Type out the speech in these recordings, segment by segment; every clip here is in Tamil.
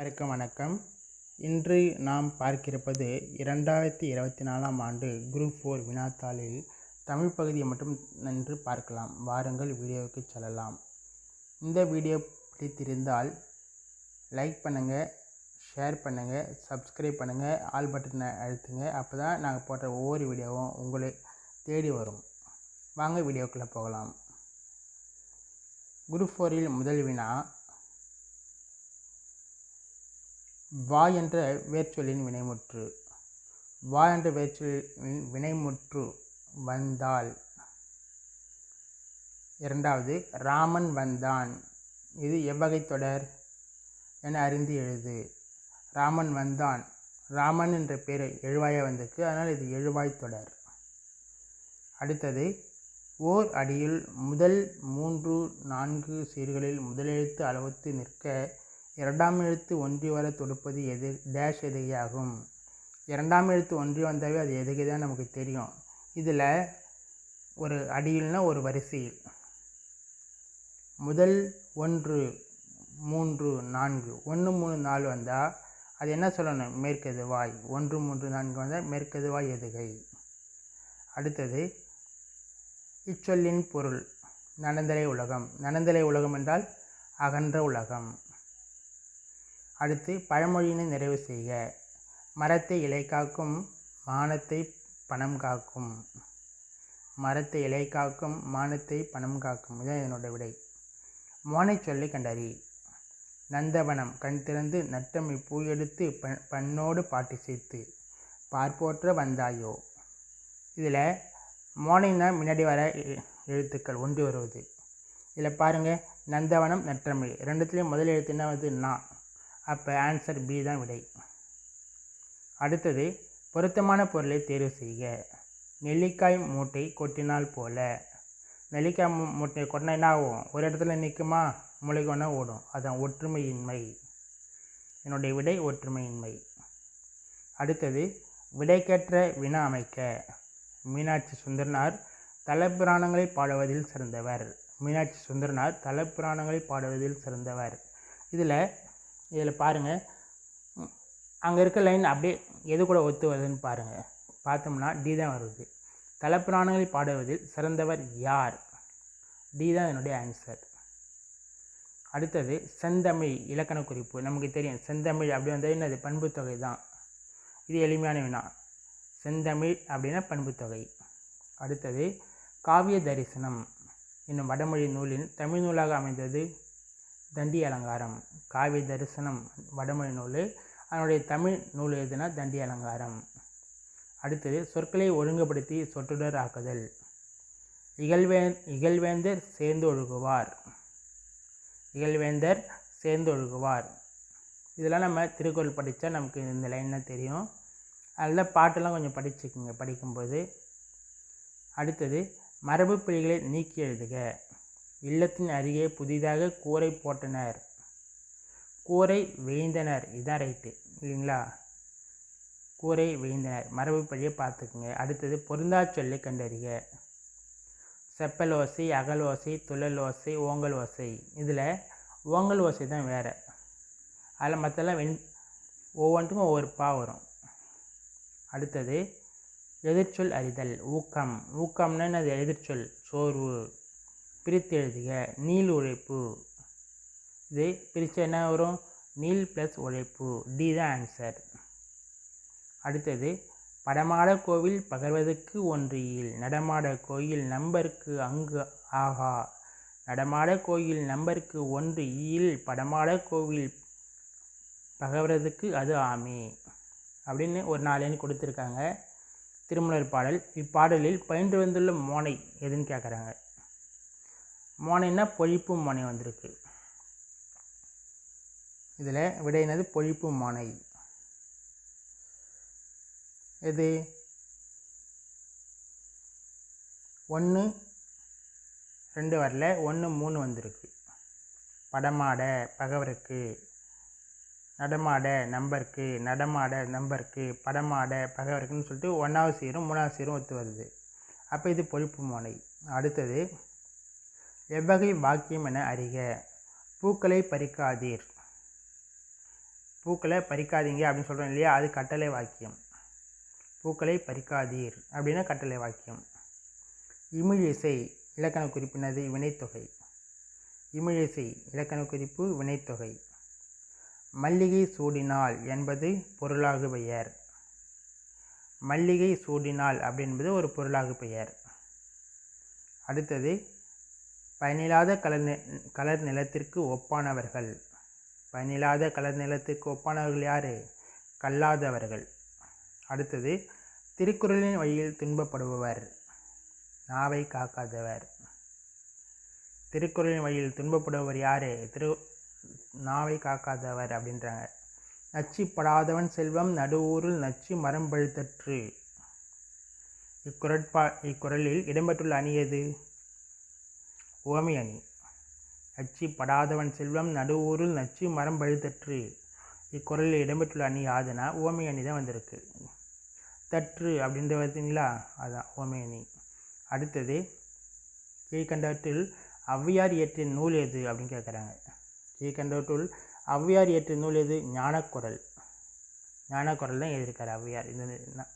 அனைவருக்கும் வணக்கம். இன்று நாம் பார்க்கிருப்பது இரண்டாயிரத்தி இருபத்தி நாலாம் ஆண்டு குரூப் ஃபோர் வினாத்தாளில் தமிழ் பகுதியை மட்டும் நன்று பார்க்கலாம். வாருங்கள் வீடியோவுக்கு செல்லலாம். இந்த வீடியோ பிடித்திருந்தால் லைக் பண்ணுங்கள் ஷேர் பண்ணுங்கள் சப்ஸ்கிரைப் பண்ணுங்கள் ஆல் பட்டனை அழுத்துங்க. அப்போ தான் நாங்கள் போடுற ஒவ்வொரு வீடியோவும் உங்களை தேடி வரும். வாங்க வீடியோக்குள்ளே போகலாம். குரூப் ஃபோரில் முதல் வினா வா என்ற வேர்ச்சொல்லின் வினைமுற்று. வா என்ற வேர்ச்சொல்லின் வினைமுற்று வந்தால். இரண்டாவது ராமன் வந்தான். இது எவ்வகை தொடர்? என அறிந்து எழுது. ராமன் வந்தான். ராமன் என்ற பேர் எழுவாய வந்திருக்கு. அதனால் இது எழுவாய் தொடர். அடுத்தது ஓர் அடியில் முதல் மூன்று நான்கு சீர்களில் முதலெழுத்து அளவுத்து நிற்க இரண்டாம் எழுத்து ஒன்றி வர தொடுப்பது எது டேஷ் எதுகையாகும்? இரண்டாம் எழுத்து ஒன்றி வந்தாவே அது எதுகை தான் நமக்கு தெரியும். இதில் ஒரு அடியில்னா ஒரு வரிசையில். முதல் ஒன்று மூன்று நான்கு. ஒன்று மூணு நாலு வந்தால் அது என்ன சொல்லணும்? மேற்கெதுவாய் ஒன்று மூன்று நான்கு வந்தால் மேற்கெதுவாய் எதுகை. அடுத்தது இச்சொல்லின் பொருள். நனந்தலை உலகம். நனந்தலை உலகம் என்றால் அகன்ற உலகம். அடுத்து பழமொழியினை நிறைவு செய்க. மரத்தை இலை காக்கும் மானத்தை பணம் காக்கும். மரத்தை இலை காக்கும் மானத்தை பணம் காக்கும். இதுதான் இதனோட விடை. மோனை சொல்லி கண்டறி. நந்தவனம் கண் திறந்து நட்டமை பூ எடுத்து பண் பண்ணோடு பாட்டி சேர்த்து பார்ப்போற்ற வந்தாயோ? இதில் மோனைனா முன்னாடி வர எழுத்துக்கள் ஒன்று வருவது. இதில் பாருங்கள் நந்தவனம் நற்றமிழ். ரெண்டுத்துலேயும் முதல் எழுத்து என்ன வருது? நான் அப்போ ஆன்சர் பி தான் விடை. அடுத்தது பொருத்தமான பொருளை தேர்வு செய்க. நெல்லிக்காய் மூட்டை கொட்டினால் போல. நெல்லிக்காய் மூ மூட்டை கொட்டினா என்ன ஆகும்? ஒரு இடத்துல நிற்குமா முளைகொன்னா ஓடும். அதான் ஒற்றுமையின்மை. என்னுடைய விடை ஒற்றுமையின்மை. அடுத்தது விடைக்கேற்ற வினா அமைக்க. மீனாட்சி சுந்தரனார் தலப்புராணங்களை பாடுவதில் சிறந்தவர். மீனாட்சி சுந்தரனார் தலப்புராணங்களை பாடுவதில் சிறந்தவர். இதில் இதில் பாருங்கள் அங்கே இருக்க லைன் அப்படியே எது கூட ஒத்து வருதுன்னு பாருங்கள் பார்த்தோம்னா டி தான் வருது. தலப்புராணங்களை பாடுவதில் சிறந்தவர் யார்? டி தான் என்னுடைய ஆன்சர் அடுத்தது செந்தமிழ் இலக்கண குறிப்பு. நமக்கு தெரியும். செந்தமிழ் அப்படி வந்தால் என்னது? பண்புத்தொகை தான். இது எளிமையான வினா. செந்தமிழ் அப்படின்னா பண்புத்தொகை அடுத்தது காவிய தரிசனம். என்னும் வடமொழி நூலின் தமிழ் நூலாக அமைந்தது தண்டி அலங்காரம் காவிய தரிசனம் வடமொழி நூல் அதனுடைய தமிழ் நூல் எதுனா தண்டி அலங்காரம். அடுத்தது சொற்களை ஒழுங்குபடுத்தி சொற்றொடர் ஆக்குதல். இகழ்வே இகழ்வேந்தர் சேர்ந்து ஒழுகுவார். இகழ்வேந்தர் சேர்ந்து ஒழுகுவார். இதெல்லாம் நம்ம திருக்குறள் படித்தா நமக்கு இந்த லைன்லாம் தெரியும்? அதில் பாட்டெல்லாம் கொஞ்சம் படிச்சுக்குங்க படிக்கும்போது. அடுத்தது மரபு பிழைகளை நீக்கி எழுதுக. இல்லத்தின் அருகே புதிதாக கூரை போட்டனர். கூரை வேய்ந்தனர் இதான் ரைட்டு இல்லைங்களா? கூரை வேய்ந்தனர் மரபுப்படியே பார்த்துக்குங்க. அடுத்தது பொருந்தா சொல்லை கண்டறிக. செப்பல் ஓசை அகல் ஓசை துழல் ஓசை ஓங்கல் ஓசை. இதில் ஓங்கல் ஓசை தான் வேறு. அதில் மற்றெல்லாம் வெண் ஒவ்வொன்றுக்கும் ஒவ்வொரு பா வரும். அடுத்தது எதிர்ச்சொல் அறிதல். ஊக்கம். ஊக்கம்னா அது எதிர்ச்சொல். சோர்வு. பிரித்து எழுதுக நீள் உழைப்பு. இது பிரித்து என்ன வரும்? நீல் ப்ளஸ் உழைப்பு. டி தான் ஆன்சர் அடுத்தது படமாட கோவில் பகர்வதற்கு ஒன்றியில் நடமாட கோயில் நம்பருக்கு அங்கு ஆகா. நடமாட கோயில் நம்பருக்கு ஒன்று ஈல் படமாட கோவில் பகவரதுக்கு அது ஆமே. அப்படின்னு ஒரு நாலேன்னு கொடுத்துருக்காங்க. திருமலர் பாடல். இப்பாடலில் பயின்று வந்துள்ள மோனை எதுன்னு கேட்குறாங்க மோனைன்னா பொழிப்பு மோனை வந்திருக்கு. இதில் விடையினது பொழிப்பு மோனை. இது ஒன்று ரெண்டு வரல. ஒன்று மூணு வந்திருக்கு. படமாட பகவருக்கு நடமாட நம்பருக்கு நடமாட நம்பருக்கு படமாட பகவருக்குன்னு சொல்லிட்டு ஒன்றாவது சீரும் மூணாவது சீரும் ஒத்து வருது. அப்போ இது பொழிப்பு மோனை. அடுத்தது எவ்வகை வாக்கியம் என அறிக. பூக்களை பறிக்காதீர். பூக்களை பறிக்காதீங்க அப்படின்னு சொல்கிறோம் இல்லையா? அது கட்டளை வாக்கியம். பூக்களை பறிக்காதீர் அப்படின்னா கட்டளை வாக்கியம். இமிழிசை இலக்கண குறிப்பினது வினைத்தொகை. இமிழிசை இலக்கண குறிப்பு வினைத்தொகை. மல்லிகை சூடினால் என்பது பொருளாகு பெயர் மல்லிகை சூடினால் அப்படின்பது ஒரு பொருளாகு பெயர் அடுத்தது பயனில்லாத கலர் கலர் நிலத்திற்கு ஒப்பானவர்கள். பயனில்லாத கலர் நிலத்திற்கு ஒப்பானவர்கள் யார்? கல்லாதவர்கள். அடுத்தது திருக்குறளின் வழியில் துன்பப்படுபவர். நாவை காக்காதவர். திருக்குறளின் வழியில் துன்பப்படுபவர் யார்? திரு நாவை காக்காதவர் அப்படின்றாங்க. நச்சு படாதவன் செல்வம் நடுவூரில் நச்சு மரம் பழுத்தற்று இக்குரட்பா இக்குறளில் இடம்பெற்றுள்ள அணி எது? உவமை அணி. நச்சு படாதவன் செல்வம் நடுவூரில் நச்சு மரம் பழுத்தற்று இக்குரலில் இடம்பெற்றுள்ள அணி யாதுனா ஓமை அணி தான் வந்திருக்கு. தற்று அப்படின்ற பார்த்தீங்களா? அதுதான் ஓமை அணி. அடுத்தது கீழ்கண்டவற்றில் ஔவையார் இயற்றிய நூல் எது அப்படின்னு கேட்குறாங்க. கீழ்கண்டவற்றுள் ஔவையார் இயற்றிய நூல் எது? ஞானக்குரல். ஞானக்குரல் தான் எழுதியிருக்கார் ஔவையார் இந்த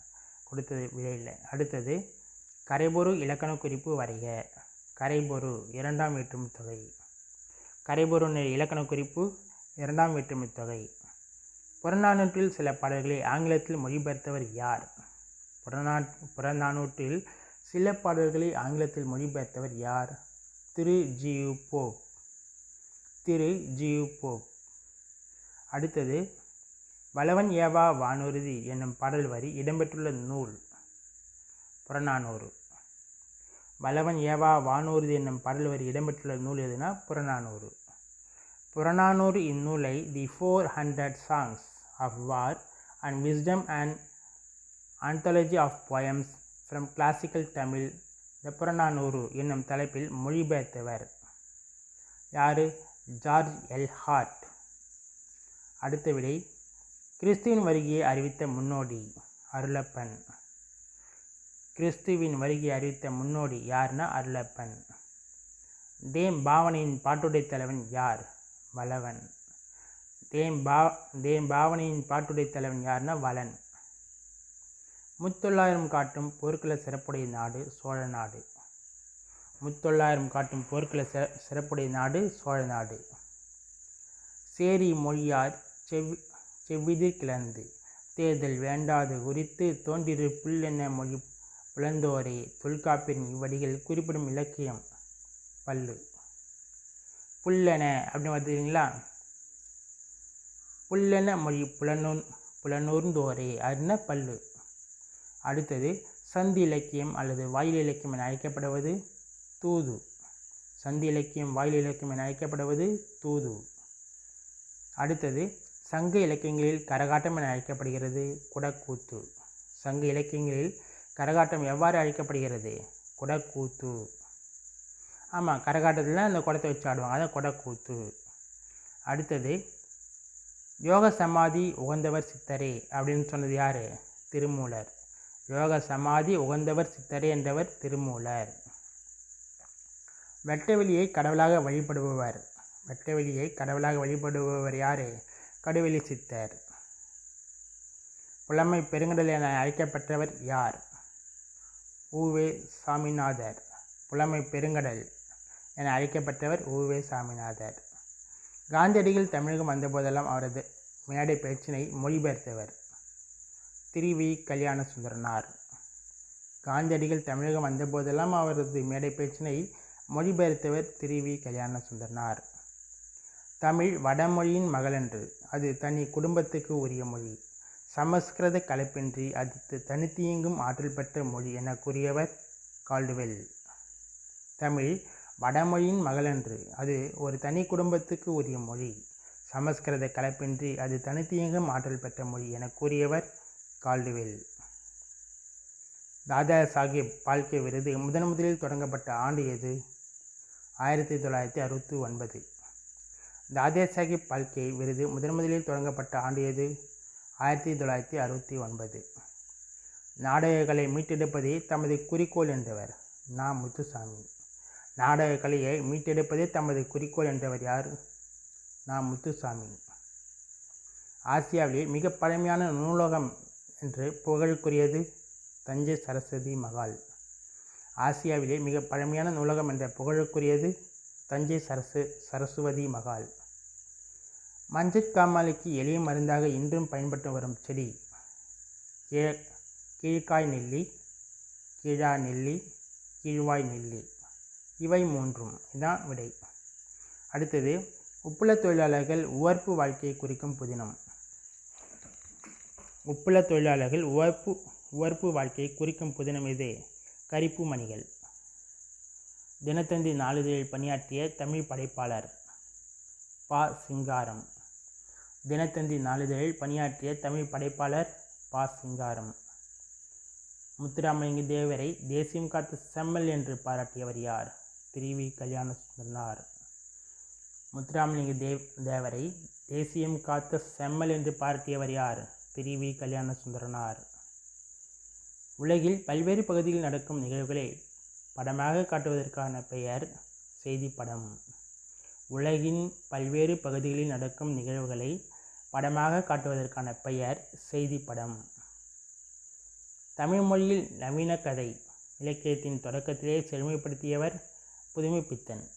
கொடுத்தது விடையில். அடுத்தது கரைபொரு இலக்கண குறிப்பு வரைக. கரைபொரு இரண்டாம் வேற்றுமைத்தொகை கரைபொருனின் கரைபொரு இலக்கண குறிப்பு இரண்டாம் வேற்றுமைத்தொகை புறநானூற்றில் சில பாடல்களை ஆங்கிலத்தில் மொழிபெயர்த்தவர் யார்? புறநா புறநானூற்றில் சில பாடல்களை ஆங்கிலத்தில் மொழிபெயர்த்தவர் யார்? திரு. GU Pope. திரு. GU Pope. அடுத்தது வளவன் ஏவா வானூர்தி என்னும் பாடல் வரி இடம்பெற்றுள்ள நூல். புறநானூறு. வளவன் ஏவா வானூர்தி என்னும் பாடல் வரி இடம்பெற்றுள்ள நூல் எதுனா? புறநானூறு. புறநானூறு இந்நூலை the four hundred songs of war and wisdom and anthology of poems from classical Tamil the Purananuru என்னும் தலைப்பில் மொழிபெயர்த்தவர். யார்? George L. ஹார்ட். அடுத்த விடை கிறிஸ்துவின் வருகையை அறிவித்த முன்னோடி அருளப்பன். கிறிஸ்துவின் வருகையை அறிவித்த முன்னோடி யார்னா அருளப்பன் தேம் பாவனையின் பாட்டுடை தலைவன் யார்? வளவன். தேம் பா தேம் பாவனையின் பாட்டுடை தலைவன் யார்னா வளன். முத்தொள்ளாயிரம் காட்டும் போர்க்கள சிறப்புடைய நாடு சோழ நாடு. முத்தொள்ளாயிரம் காட்டும் போர்க்கள சிற சிறப்புடைய நாடு சோழ நாடு. சேரி மொழியார் செவ் செவ்விதிர் கிளந்து தேர்தல் வேண்டாது குறித்து தோன்றிரு புல்லென்ன மொழி புலந்தோரே தொல்காப்பியன் இவ்வடிகள் குறிப்பிடும் இலக்கியம். பல்லு. புல்லென அப்படின்னு பார்த்துக்கிங்களா புல்லென மொழி புலனூர் புலனூர்ந்தோரே அதுனா பல்லு. அடுத்தது சந்தி இலக்கியம் அல்லது வாயில் இலக்கியம் என அழைக்கப்படுவது தூது. சந்தி இலக்கியம் வாயில் இலக்கியம் என அழைக்கப்படுவது தூது. அடுத்தது சங்க இலக்கியங்களில் கரகாட்டம் என அழைக்கப்படுகிறது குடக்கூத்து. சங்க இலக்கியங்களில் கரகாட்டம் எவ்வாறு அழைக்கப்படுகிறது? குடக்கூத்து. ஆமாம் கரகாட்டத்தில் அந்த குடத்தை வச்சு ஆடுவாங்க. அதான் குடக்கூத்து. அடுத்தது யோக சமாதி உகந்தவர் சித்தரே அப்படின்னு சொன்னது யார்? திருமூலர். யோக சமாதி உகந்தவர் சித்தரே என்றவர் திருமூலர். வெட்டவெளியை கடவுளாக வழிபடுபவர். வெட்டவெளியை கடவுளாக வழிபடுபவர் யார்? கடுவெளி சித்தர். புலமை பெருங்கடல் என அழைக்கப்பட்டவர் யார்? ஊவே சாமிநாதர் புலமை பெருங்கடல் என அழைக்கப்பட்டவர் ஊவே சாமிநாதர். காந்தியடிகள் தமிழகம் வந்தபோதெல்லாம் அவரது மேடை பேச்சினை மொழிபெயர்த்தவர் திரு கல்யாண சுந்தரனார் காந்தியடிகள் தமிழகம் வந்தபோதெல்லாம் அவரது மேடை பேச்சினை மொழிபெயர்த்தவர் திரு கல்யாண சுந்தரனார் தமிழ் வடமொழியின் மகளன்று அது தனி குடும்பத்துக்கு உரிய மொழி. சமஸ்கிருத கலப்பின்றி அது தனித்தியங்கும் ஆற்றல் பெற்ற மொழி என கூறியவர் கால்டுவெல். தமிழ் வடமொழியின் மகளன்று. அது ஒரு தனி குடும்பத்துக்கு உரிய மொழி. சமஸ்கிருத கலப்பின்றி அது தனித்தியங்கும் ஆற்றல் பெற்ற மொழி என கூறியவர் கால்டுவெல். தாதா சாஹிப் பால்கே விருது முதன் முதலில் தொடங்கப்பட்ட ஆண்டு எது? ஆயிரத்தி தொள்ளாயிரத்தி அறுபத்தி ஒன்பது. தாதா சாஹிப் பால்கே விருது முதன் முதலில் தொடங்கப்பட்ட ஆண்டு எது? ஆயிரத்தி தொள்ளாயிரத்தி அறுபத்தி ஒன்பது. நாடகங்களை மீட்டெடுப்பதே தமது குறிக்கோள் என்றவர் நா முத்துசாமி. நாடக கலையை மீட்டெடுப்பதே தமது குறிக்கோள் என்றவர் யார்? நா முத்துசாமி. ஆசியாவிலே மிக பழமையான நூலகம் என்று புகழுக்குரியது தஞ்சை சரஸ்வதி மகால். ஆசியாவிலே மிக பழமையான நூலகம் என்ற புகழுக்குரியது தஞ்சை சரசு சரஸ்வதி மகால். மஞ்சட்காமாலைக்கு எளிய மருந்தாக இன்றும் பயன்பட்டு வரும் செடி. கீழ கீழ்காய் நெல்லி கீழா நெல்லி கீழ்வாய் நெல்லி. இவை மூன்றும். இதான் விடை. அடுத்தது உப்புல தொழிலாளர்கள் உவர்ப்பு வாழ்க்கையை குறிக்கும் புதினம். உப்புல தொழிலாளர்கள் உவர்ப்பு உவர்ப்பு வாழ்க்கையை குறிக்கும் புதினம் இது. கரிப்பு மணிகள். தினத்தந்தி நாளிதழில் பணியாற்றிய தமிழ் படைப்பாளர் பா. சிங்காரம். தினத்தந்தி நாளிதழில் பணியாற்றிய தமிழ் படைப்பாளர் பா. சிங்காரம். முத்துராமலிங்க தேவரை தேசியம் காத்த செம்மல் என்று பாராட்டியவர் யார்? திருவி கல்யாண சுந்தரனார் முத்துராமலிங்க தேவ் தேவரை தேசியம் காத்த செம்மல் என்று பாராட்டியவர் யார்? திருவி கல்யாண சுந்தரனார் உலகில் பல்வேறு பகுதியில் நடக்கும் நிகழ்வுகளை படமாக காட்டுவதற்கான பெயர் செய்திப்படம். உலகின் பல்வேறு பகுதிகளில் நடக்கும் நிகழ்வுகளை படமாக காட்டுவதற்கான பெயர் செய்திப்படம். தமிழ் மொழியில் நவீன கதை இலக்கியத்தின் தொடக்கத்திலே செழுமைப்படுத்தியவர் புதுமைப்பித்தன்.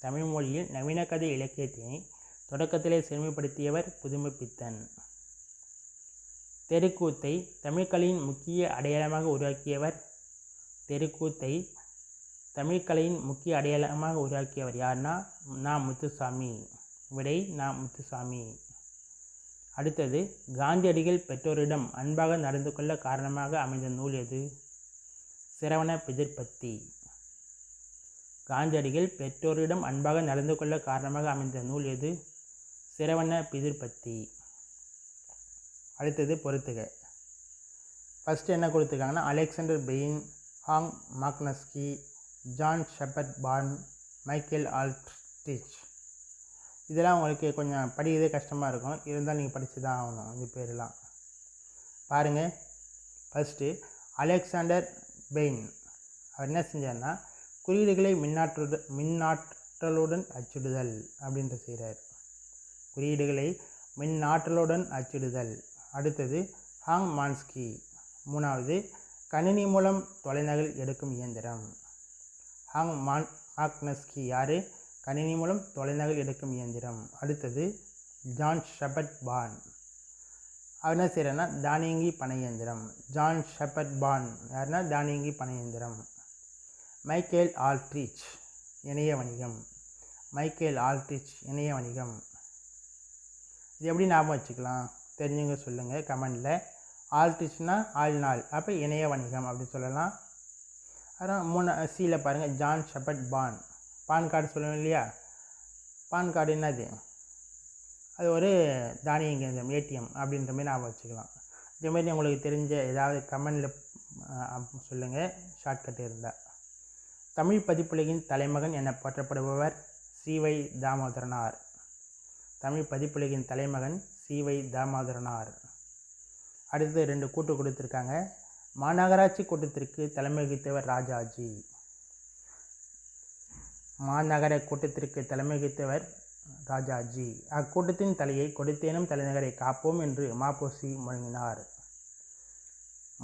தமிழ் மொழியில் நவீன கதை இலக்கியத்தினை தொடக்கத்திலே செழுமைப்படுத்தியவர் புதுமைப்பித்தன். தெருக்கூத்தை தமிழ்கலையின் முக்கிய அடையாளமாக உருவாக்கியவர் தெருக்கூத்தை தமிழ்கலையின் முக்கிய அடையாளமாக உருவாக்கியவர் யார்னா நா. முத்துசாமி. விடை நா. முத்துசாமி. அடுத்தது காந்தியடிகள் பெற்றோரிடம் அன்பாக நடந்து கொள்ள காரணமாக அமைந்த நூல் எது? சிரவண பிதிர்பத்தி. காந்தியடிகள் பெற்றோரிடம் அன்பாக நடந்து கொள்ள காரணமாக அமைந்த நூல் எது? சிரவண பிதிர்பத்தி. அடுத்தது பொறுத்துக. ஃபஸ்ட்டு என்ன கொடுத்துருக்காங்கன்னா Alexander Bain Hong Magnuski John Shepherd Barron Michael Aldrich. இதெல்லாம் உங்களுக்கு கொஞ்சம் படிக்கிறதே கஷ்டமாக இருக்கும். இருந்தாலும் நீங்கள் படித்து தான் ஆகணும். இந்த பேரெலாம். பாருங்கள் ஃபஸ்ட்டு அலெக்சாண்டர் பெயின். அவர் என்ன செஞ்சார்னா குறியீடுகளை மின்னாற்று மின்னாற்றலுடன் அச்சிடுதல் அப்படின்ற செய்கிறார் குறியீடுகளை மின்னாற்றலுடன் அச்சிடுதல். அடுத்தது ஹாங் மான்ஸ்கி. மூணாவது கணினி மூலம் தொலைநகல் எடுக்கும் இயந்திரம். ஹாங் மான் மாக்னஸ்கி யார்? கணினி மூலம் தொலைநகல் எடுக்கும் இயந்திரம். அடுத்தது ஜான் ஷபட் பான். அவர் என்ன செய்கிறாருன்னா தானியங்கி பனை இயந்திரம். John Shepherd Barron. யாருன்னா தானியங்கி பனை இயந்திரம். மைக்கேல் ஆல்ட்ரிச் இணைய வணிகம். மைக்கேல் ஆல்ட்ரிச் இணைய வணிகம். இது எப்படி ஞாபகம் வச்சுக்கலாம்? தெரிஞ்சவங்க சொல்லுங்கள் கமெண்டில். ஆல்ட்ரிச்னா ஆள்நாள் அப்போ இணைய வணிகம் அப்படின்னு சொல்லலாம். அப்புறம் மூணு சியில் பாருங்கள் John Shepherd Barron. PAN card சொல்லணும் இல்லையா? பான் கார்டு என்னது? அது ஒரு தானிய கேந்திரம் ஏடிஎம் அப்படின்ற மாதிரி ஞாபகம் வச்சுக்கலாம். இதேமாரி உங்களுக்கு தெரிஞ்ச ஏதாவது கமெண்டில் சொல்லுங்கள் ஷார்ட்கட் இருந்தால் தமிழ் பதிப்புலகின் தலைமகன் என போற்றப்படுபவர் சிவை தாமோதரனார். தமிழ் பதிப்புலகின் தலைமகன் சிவை தாமோதரனார். அடுத்து ரெண்டு கூட்டு கொடுத்துருக்காங்க. மாநகராட்சி கூட்டத்திற்கு தலைமை வகித்தவர் ராஜாஜி. மாநகர கூட்டத்திற்கு தலைமை வகித்தவர் ராஜாஜி. அக்கூட்டத்தின் தலையை கொடுத்தேனும் தலைநகரை காப்போம் என்று மாப்போசி முழங்கினார்.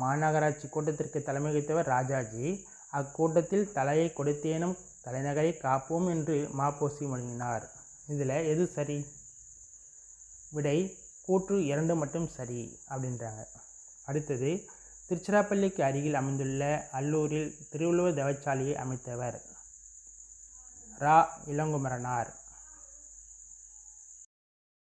மாநகராட்சி கூட்டத்திற்கு தலைமை வகித்தவர் ராஜாஜி. அக்கூட்டத்தில் தலையை கொடுத்தேனும் தலைநகரை காப்போம் என்று மாப்போசி முழங்கினார். இதில் எது சரி? விடை கூற்று இரண்டு மட்டும் சரி அப்படின்றாங்க. அடுத்தது திருச்சிராப்பள்ளிக்கு அருகில் அமைந்துள்ள அல்லூரில் திருவள்ளுவர் தவச்சாலையை அமைத்தவர் ரா இளங்குமரனார்.